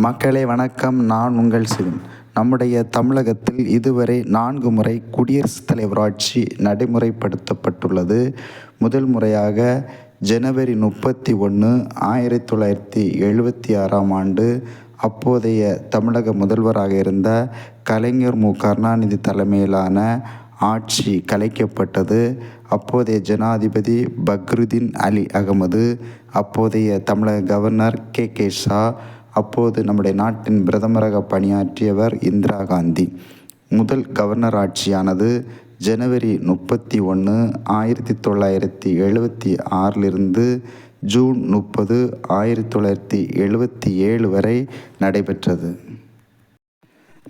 மக்களே வணக்கம். நான் உங்கள் சிவன். நம்முடைய தமிழகத்தில் இதுவரை நான்கு முறை குடியரசுத் தலைவர் ஆட்சி நடைமுறைப்படுத்தப்பட்டுள்ளது. முதல் முறையாக ஜனவரி முப்பத்தி ஒன்று ஆயிரத்தி தொள்ளாயிரத்தி எழுபத்தி ஆறாம் ஆண்டு அப்போதைய தமிழக முதல்வராக இருந்த கலைஞர் மு. கருணாநிதி தலைமையிலான ஆட்சி கலைக்கப்பட்டது. அப்போதைய ஜனாதிபதி பக்ருதீன் அலி அகமது அப்போதைய தமிழக கவர்னர் கே கே ஷா அப்போது நம்முடைய நாட்டின் பிரதமராக பணியாற்றியவர் இந்திரா காந்தி. முதல் கவர்னர் ஆட்சியானது ஜனவரி முப்பத்தி ஒன்று ஆயிரத்தி தொள்ளாயிரத்தி எழுபத்தி ஆறிலிருந்து ஜூன் முப்பது ஆயிரத்தி தொள்ளாயிரத்தி எழுபத்தி ஏழு வரை நடைபெற்றது.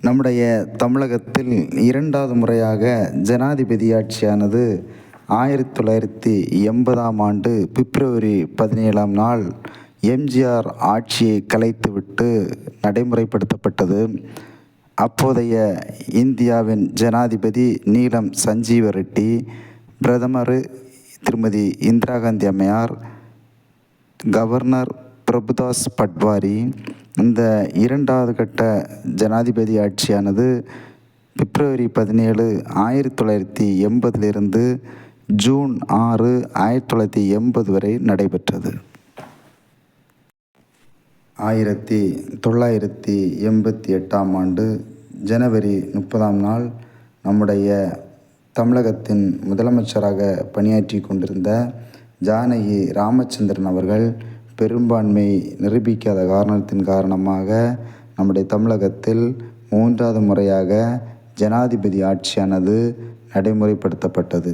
நம்முடைய தமிழகத்தில் இரண்டாவது முறையாக ஜனாதிபதி ஆட்சியானது ஆயிரத்தி தொள்ளாயிரத்தி எண்பதாம் ஆண்டு பிப்ரவரி பதினேழாம் நாள் எம்ஜிஆர் ஆட்சியை கலைத்துவிட்டு நடைமுறைப்படுத்தப்பட்டது. அப்போதைய இந்தியாவின் ஜனாதிபதி நீலம் சஞ்சீவ ரெட்டி பிரதமர் திருமதி இந்திரா காந்தி அம்மையார் கவர்னர் பிரபுதாஸ் பட்வாரி. இந்த இரண்டாவது கட்ட ஜனாதிபதி ஆட்சியானது பிப்ரவரி பதினேழு ஆயிரத்தி தொள்ளாயிரத்தி எண்பதிலிருந்து ஜூன் ஆறு ஆயிரத்தி தொள்ளாயிரத்தி எண்பது வரை நடைபெற்றது. ஆயிரத்தி தொள்ளாயிரத்தி எண்பத்தி எட்டாம் ஆண்டு ஜனவரி முப்பதாம் நாள் நம்முடைய தமிழகத்தின் முதலமைச்சராக பணியாற்றி கொண்டிருந்த ஜானகி ராமச்சந்திரன் அவர்கள் பெரும்பான்மை நிரூபிக்காத காரணத்தின் காரணமாக நம்முடைய தமிழகத்தில் மூன்றாவது முறையாக ஜனாதிபதி ஆட்சியானது நடைமுறைப்படுத்தப்பட்டது.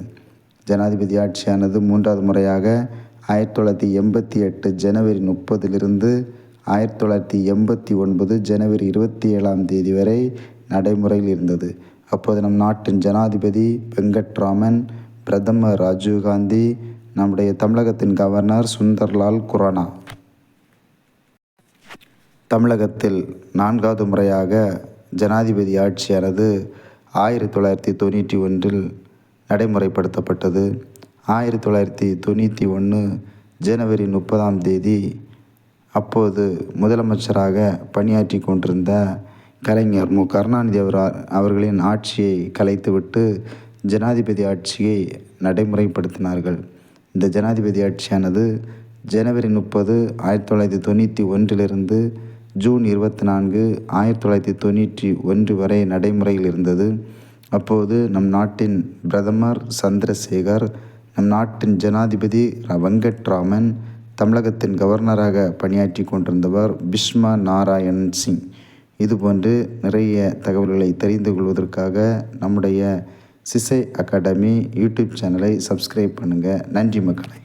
ஜனாதிபதி ஆட்சியானது மூன்றாவது முறையாக ஆயிரத்தி தொள்ளாயிரத்தி எண்பத்தி எட்டு ஜனவரி முப்பதிலிருந்து ஆயிரத்தி தொள்ளாயிரத்தி எண்பத்தி ஒன்பது ஜனவரி இருபத்தி ஏழாம் தேதி வரை நடைமுறையில் இருந்தது. அப்போது நம் நாட்டின் ஜனாதிபதி வெங்கட்ராமன் பிரதமர் ராஜீவ்காந்தி நம்முடைய தமிழகத்தின் கவர்னர் சுந்தர்லால் குரானா. தமிழகத்தில் நான்காவது முறையாக ஜனாதிபதி ஆட்சியானது ஆயிரத்தி தொள்ளாயிரத்தி தொண்ணூற்றி ஒன்றில் நடைமுறைப்படுத்தப்பட்டது. ஆயிரத்தி தொள்ளாயிரத்தி தொண்ணூற்றி ஒன்று ஜனவரி முப்பதாம் தேதி அப்போது முதலமைச்சராக பணியாற்றி கொண்டிருந்த கலைஞர் மு. கருணாநிதி அவர் அவர்களின் ஆட்சியை கலைத்துவிட்டு ஜனாதிபதி ஆட்சியை நடைமுறைப்படுத்தினார்கள். இந்த ஜனாதிபதி ஆட்சியானது ஜனவரி முப்பது ஆயிரத்தி தொள்ளாயிரத்தி தொண்ணூற்றி ஒன்றிலிருந்து ஜூன் இருபத்தி நான்கு ஆயிரத்தி தொள்ளாயிரத்தி தொண்ணூற்றி ஒன்று வரை நடைமுறையில் இருந்தது. அப்போது நம் நாட்டின் பிரதமர் சந்திரசேகர் நம் நாட்டின் ஜனாதிபதி வெங்கட்ராமன் தமிழகத்தின் கவர்னராக பணியாற்றி கொண்டிருந்தவர் பிஸ்மா நாராயண் சிங். இதுபோன்று நிறைய தகவல்களை தெரிந்து கொள்வதற்காக நம்முடைய சிசை அகாடமி யூடியூப் சேனலை சப்ஸ்கிரைப் பண்ணுங்கள் நன்றி மக்களை.